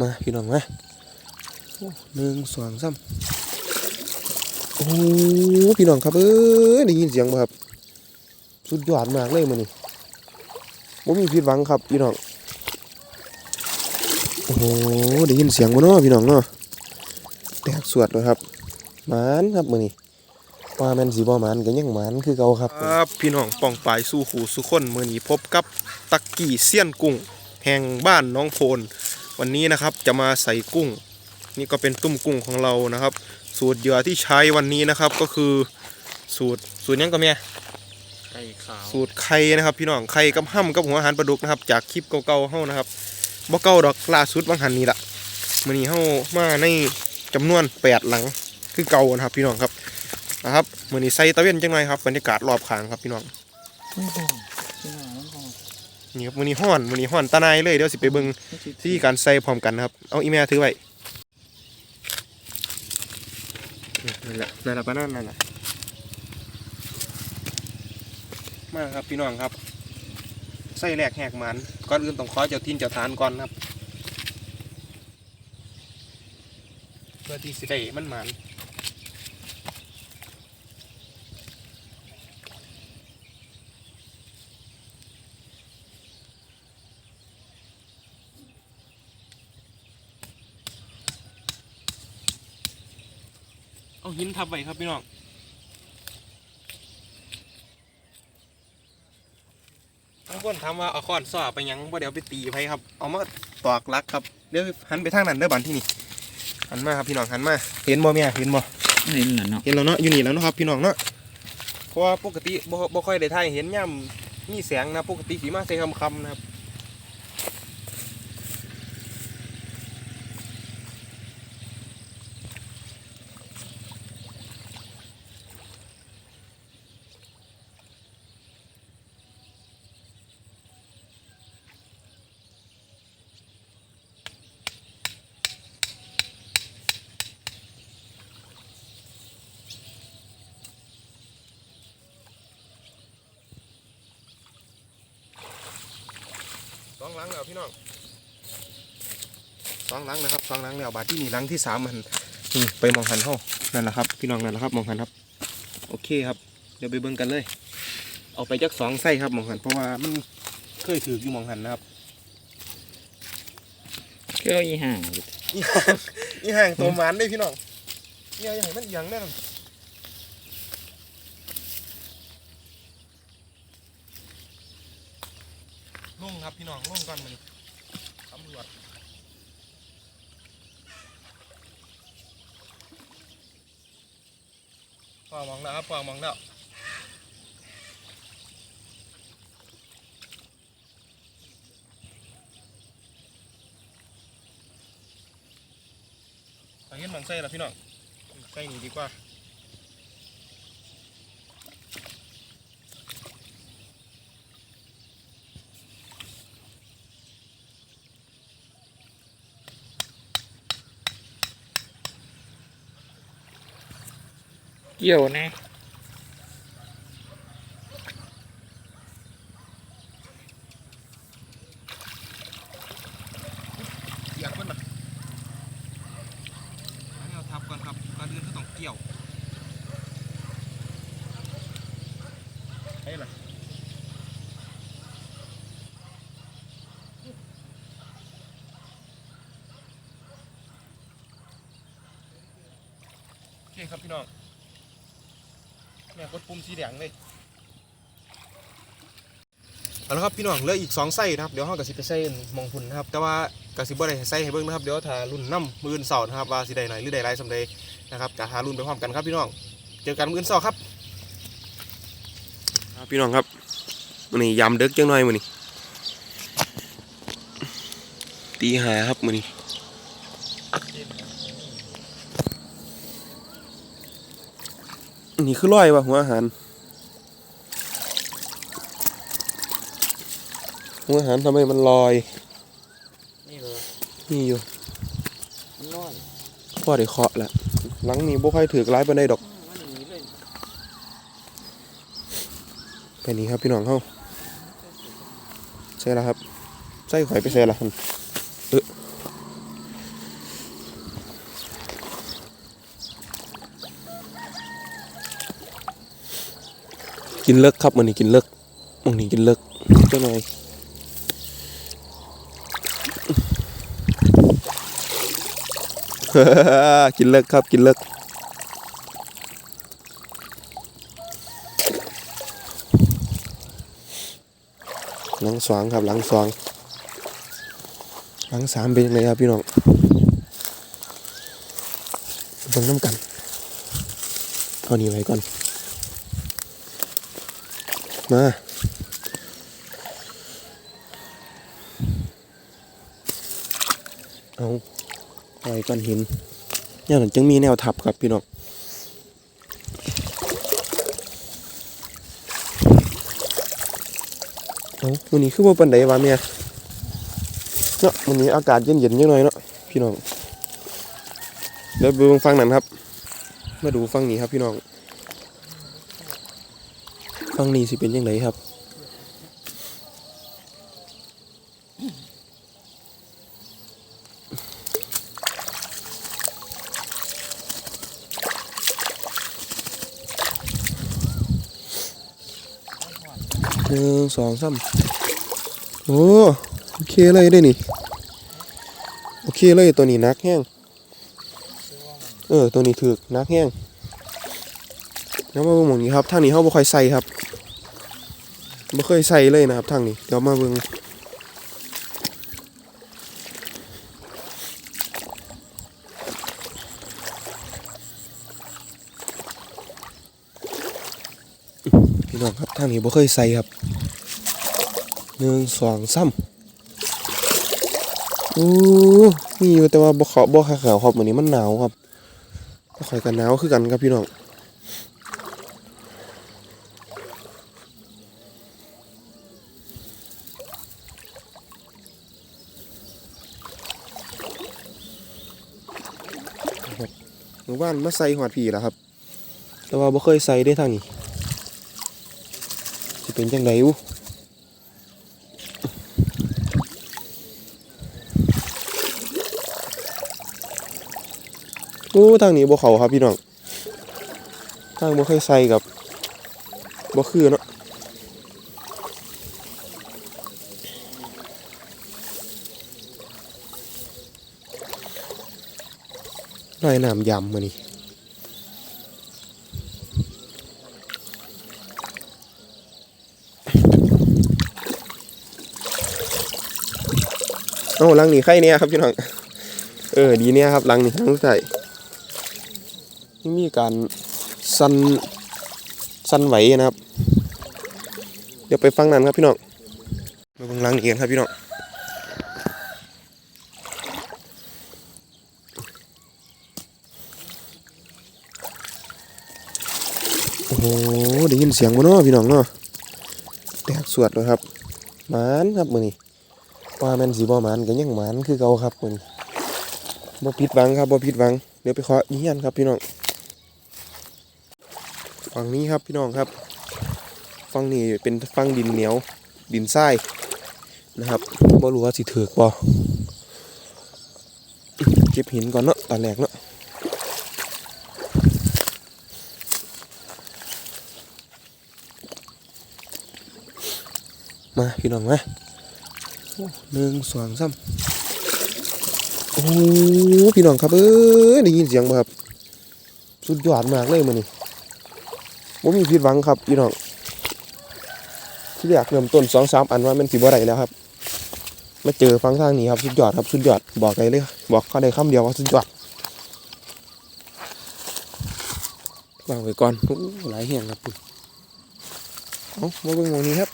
มาพี่น้องมาหนึ่งสองสามโอ้พี่น้องครับเอ้ยได้ยินเสียงบ่ครับ สุดยอดมากเลยมื้อนี้บ่มีผิดหวังครับพี่น้องโอ้โหได้ยินเสียงบ่เนาะพี่น้องเนาะแตกสวดเลยครับหมานครับมื้อนี้ว่าแมนสิบ่หมานก็ยังหมานคือเก่าครับครับพี่น้องป้องปายสู้ขู่สุขคนมือนี้พบกับ ตักกี้เซียนกุ้ง แห่งบ้านน้องโพน วันนี้นะครับจะมาใส่กุ้ง นี่ก็เป็นตุ้มกุ้งของเรานะครับ สูตรเหยื่อที่ใช้วันนี้นะครับก็คือสูตรสูตรหยังก็แม่ไข่ขาวสูตรไข่นะครับ พี่น้องไข่กับห้ำกับหัวอาหารปลาดุกนะครับ จากคลิปเก่าๆเฮานะครับบ่เก่าดอกล่าสุดบางหันนี่ละมื้อนี้เฮามาในจำนวน8หลังคือเก่านะครับ พี่น้องครับนะครับมื้อนี้ใส่ตะเวนจังหน่อยครับบรรยากาศรอบข้างครับพี่น้องไม่พอพี่น้องไม่พอ นี่ครับมือนี้ฮ้อนมือนี้ฮ้อนตาในายเลยเดี๋ยวสิไปเบิ่งวิธีการใส่พร้อมกันนะครับ เอาอีเมลถือไว้นั่นแหละนั่นแหละปะนั่นนั่นแหละมาครับพี่น้องครับใส่แหลกแหกหมันก่อนอื่นต้องขอเจ้าทินเจ้าทานก่อนครับเพื่อที่สิได้มันหมัน หินทับไว้ครับพี่น้องบางคนถามว่าเอาค้อนซ้อไปหยังบ่เดี๋ยวไปตีไปครับ เอามาตอกลักครับเดี๋ยวหันไปทางนั้นเด้อบันที่นี่หันมาครับพี่น้องหันมาเห็นบ่เมียเห็นบ่ไม่เห็นเหรอเนาะเห็นแล้วเนาะอยู่นี่แล้วเนาะครับพี่น้องเนาะเพราะว่าปกติบ่บ่ค่อยได้ถ่ายเห็นย่ำมีแสงนะปกติสีมาใส่คำคำๆนะครับส องหลังแล้วพี่น้องสองหลังนะครับสองหลังแล้วบาทที่นี่หลังที่สามมันนี่ไปมองหันเฮานั่นแหละครับพี่น้องนั่นแหละครับมองหันครับ โอเคครับ เดี๋ยวไปเบิ่งกันเลย เอาไปจักสองไส้ครับมองหันเพราะว่ามันเคยถืออยู่มองหันนะครับเกี่ยวอีห่างอยู่อีห่างอีห่างตัวหมันได้พี่น้องเนี่ยอย่าให้มันเอียงแน่นอน ลุงครับพี่น้องลุงก่อนมันตำรวจพอมองแล้วครับพอมองแล้วไปเห็นมองไส้แล้วพี่น้องไส้นี่ดีกว่า กี่ยวแน่อยากมันนะให้เราทับก่อนครับก่อนอื่นก็ต้องเกี่ยวให้ล่ะโอเคครับพี่น้อง เนี่ยกดปุ่มสีแดงเลยเอาละครับพี่น้องเหลืออีกสองไส้นะครับเดี๋ยวเรากระสิไปใส่หมองพุ่นนะครับแต่ว่ากระสิบ่ได้ใส่ให้เบิ่งนะครับเดี๋ยวถ้ารุ่นน้ำมืออื่นเสาร์นะครับว่าสิได้หน่อยหรือได้ไรสำใดนะครับจะหารุ่นไปพร้อมกันครับพี่น้องเจอกันมืออื่นเสาร์ครับครับพี่น้องครับมื้อนี้ยามเด็กจังหน่อยมื้อนี้ตีหาครับมื้อนี้อัน นี่คือร้อยว่ะหัวอาหาร หัวอาหารทำไมมันลอย นี่เลยนี่อยู่มันน้อยพ่อได้เคาะแหละหลังนี้บ่ค่อยถือกร้ายปานใดดอก มันอย่างนี้เลยไปนี่ครับพี่น้องเฮาใช่แล้วครับใส่ข่อยไปใส่ละหั่นเออ กินเลิกครับมันนี่กินเลิกมันนี่กินเลิกจังหน่อยกินเลิกครับกินเลิกหลังสองครับหลังสองหลังสามเป็นยังไงครับพี่น้องเบิ่งน้ำกันเอานี่ไว้ก่อน มาเอาไว้ก่อนหินอย่างนั้นจึงมีแนวทับครับพี่น้องเอาวันนี้คือว่าปันไดวะเมียเนาะวันนี้อากาศเย็นๆยังหน่อยเนาะพี่น้องเดี๋ยวไปฟังนั้นครับ มาดูฟังนี้ครับพี่น้อง ฟังนี้สิเป็นยังไงครับ หนึ่งสองสามโอ้โอเคเลยได้นี่ โอเคเลยตัวนี้นักแห้ง เออ ตัวนี้ถือนักแห้ง แล้วมาเบิ่งหมองนี้ครับทางนี้เขาบ่ค่อยใส่ครับบ่เคยใส่เลยนะครับทางนี้เดี๋ยวมาเบิ่งพี่น้องครับทางนี้บ่เคยใส่ครับหนึ่งสองสามโอ้มีอยู่แต่ว่าบ่เขาบ่ขาวครับมื้อนี้มันหนาวครับบ่ค่อยกันหนาวคือกันครับพี่น้อง หมู่บ้านมาใส่หอดผีแล้วครับ แต่ว่าบ่เคยใส่ได้ทางนี้จะเป็นจังไดอูโอ้ทางนี้บ่เขาครับพี่น้องทางบ่เคยใส่กับบ่คือเนาะ ลอยน้ำยำมื้อนี้โอ้ลังนี่ไข่เนี่ยครับพี่น้อง เออดีเนี่ยครับลังนี่ลังใส่นี่มีการสันสันไหวนะครับ เดี๋ยวไปฟังนั้นครับพี่น้องมาเบิ่งลังนี่กันครับพี่น้องโอ้โห ได้ยินเสียงบ่เนาะพี่น้องเนาะแตกสวดเลยครับหมานครับมื้อนี้ว่าแม่นสีบ่หมันก็ยังหมันคือเก่าครับมื้อนี้บ่ผิดหวังครับบ่ผิดหวังเดี๋ยวไปขออียันครับพี่น้องฝั่งนี้ครับพี่น้องครับฝั่งนี้เป็นฝั่งดินเหนียวดินทรายนะครับบ่รู้ว่าสิถือกบ่เก็บหินก่อนเนาะตอนแรกเนาะ มาพี่น้องมาหนึ่งสองสามโอ้พี่น้องครับเอ้ยได้ยินเสียงบ่ครับ สุดยอดมากเลยมันนี่ผมมีผิดหวังครับพี่น้องที่อยากเริ่มต้นสองสามอันว่ามันสิบ่ได้แล้วครับมาเจอฟังทางนี้ครับสุดยอดครับสุดยอดบอกไงเลยบอกเขาได้คำเดียวว่าสุดยอดวางไว้ก่อนโอ้หลายแห่งครับเอามาเบิ่งตรงนี้ครับ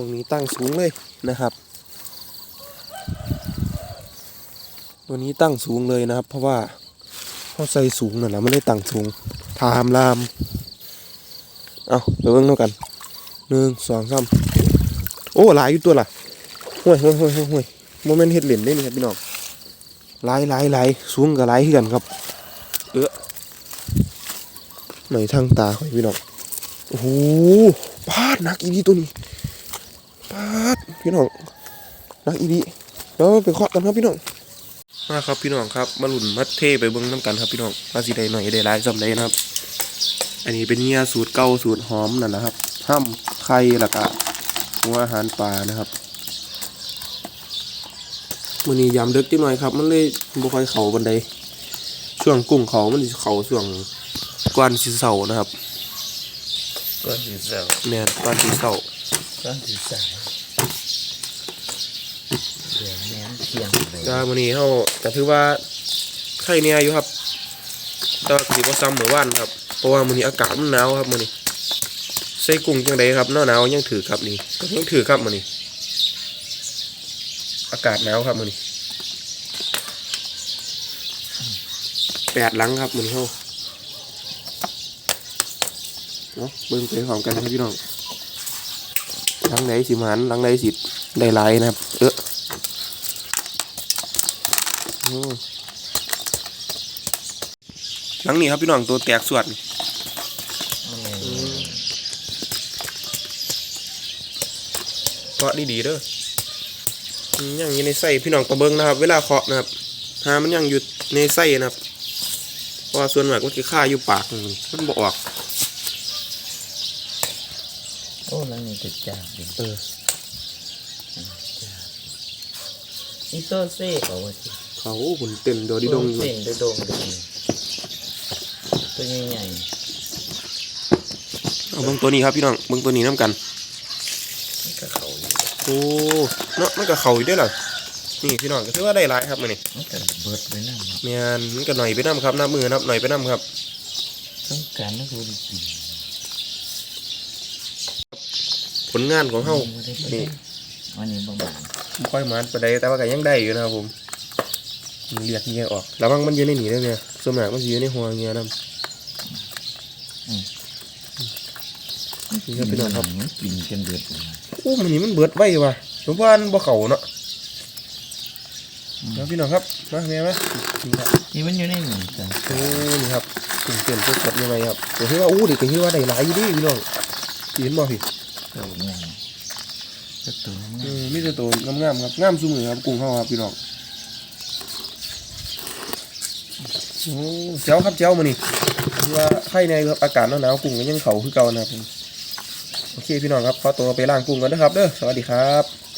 รงนี้ตั้งสูงเลยนะครับตัวนี้ตั้งสูงเลยนะครับ เพราะว่าเขาใส่สูงนั่นะไม่ได้ตั้งสูงทามลามเอาเดี๋ยวเบิ่งเท่ากันหนึ่งสองสามโอ้หลายอยู่ตัวละห่วยห่วยห่วยห่วยโมเมนต์เฮ็ดเหรียญได้นี่ครับพี่น้องหลายหลายหลายสูงกับหลายคือกันครับ เออไหนทางตาของพี่น้องโอ้โหพาดหนักอีดีตัวนี้ พี่น้องนักอีดีเดี๋ยวไปเคาะกันครับพี่น้องมาครับพี่น้องครับมาหลุนมาเทไปเบิ้งน้ำกันครับพี่น้องมาสีใดหน่อยได้หลายสำได้นะครับ อันนี้เป็นเงียสูตรเก่าสูตรหอมนั่นนะครับห้ามไข่แล้วก็หัวอาหารปลานะครับมื้อนี้ยามดึกจังหน่อยครับ มันเลยบ่ค่อยเข้าบันไดช่วงกุ้งเขามันสิเข้าช่วงก่อนสิเช้านะครับก้อนสีเสาแม่นก่อนสิเช้าก้อนสีสายเดี๋ยวแม่น เที่ยงก็มื้อนี้เฮาก็ถือว่าไข่เนี่ยอยู่ครับ แต่ว่าสิบ่ซ้ำเหมื่อวานครับ เพราะว่ามื้อนี้อากาศมันหนาวครับมื้อนี้ใส่กุ้งจังไดครับหนาวหนาวยังถือครับนี่ก็ยังถือครับมื้อนี้ อากาศหนาวครับมื้อนี้แปดหลังครับมื้อนี้เฮาเนาะเบิ่งไปพร้อมกันนะครับพี่น้องหลังไหนสิมานหลังไหนสิได้หลายนะครับ เออ หลังนี้ครับพี่น้องตัวแตกสวดนี่เคาะดีๆเด้ออืมยังอยู่ในไส้พี่น้องตะเบิงนะครับ เวลาเคาะนะครับหามันยังอยู่ในไส้นะครับเพราะว่าส่วนมากมันคือค่าอยู่ปากนี่มันบ่ออกโอ้แล้วนี่ติดจากดิเออนี่ตัวเซ่เขาว่าสิ เขาหุ่นเต้นโดดิดงอยู่เซ่งโดงๆดีตัวใหญ่เอาเบิ่งตัวนี้ครับพี่น้องเบิ่งตัวนี้น้ำกันๆนี่ก็เขาอยู่โอ้เนาะมันก็เข่าอยู่ได้อล่ะนี่พี่น้องก็ถือว่าได้หลายครับมื้อนี้มันก็เบิดไปนั่นแม่นมันก็หน่อยไปน้ำครับน้ำมือนะครับหน่อยไปน้ำครับ ต้องการนักดูดีกินผลงานของเฮา นี่ วันนี้ประมาณ บ่ค่อยหมานปานใดแต่ว่าก็ยังได้อยู่นะครับผม มันเรียกเงี้ยออกแล้วบางมันอยู่ในนี่เด้อเนี่ยส่วนมากมันสิอยู่ในหัวเงี้ยนํนี่ครับพี่น้องครับมันกินกันเบิดเลยโอ้มันนี่มันเบิดไว้ว่ะสมพานบ่เข้าเนาะแล้วพี่น้องครับมาแม่มานี่ครับนี่มันอยู่ในหนึ่งกันโอ้นี่ครับถึงเต็มสดๆยังไงครับก็คือว่าอู้ดิก็คือว่าได้หลายอยู่ดิพี่น้องพี่เห็นบ่พี่ตัวใหญ่ก็ตัวมันอืมมีแต่ตัวงามๆครับงามซุมือครับกุ้งเฮาครับพี่น้องโอ้ เจ้าครับเจ้ามานี่ว่าไข่ในครับอากาศหนาวๆกุ้งก็ยังเข่าคือเก่านะครับโอเคพี่น้องครับขอตัวไปล้างกุ้งก่อนนะครับเด้อสวัสดีครับ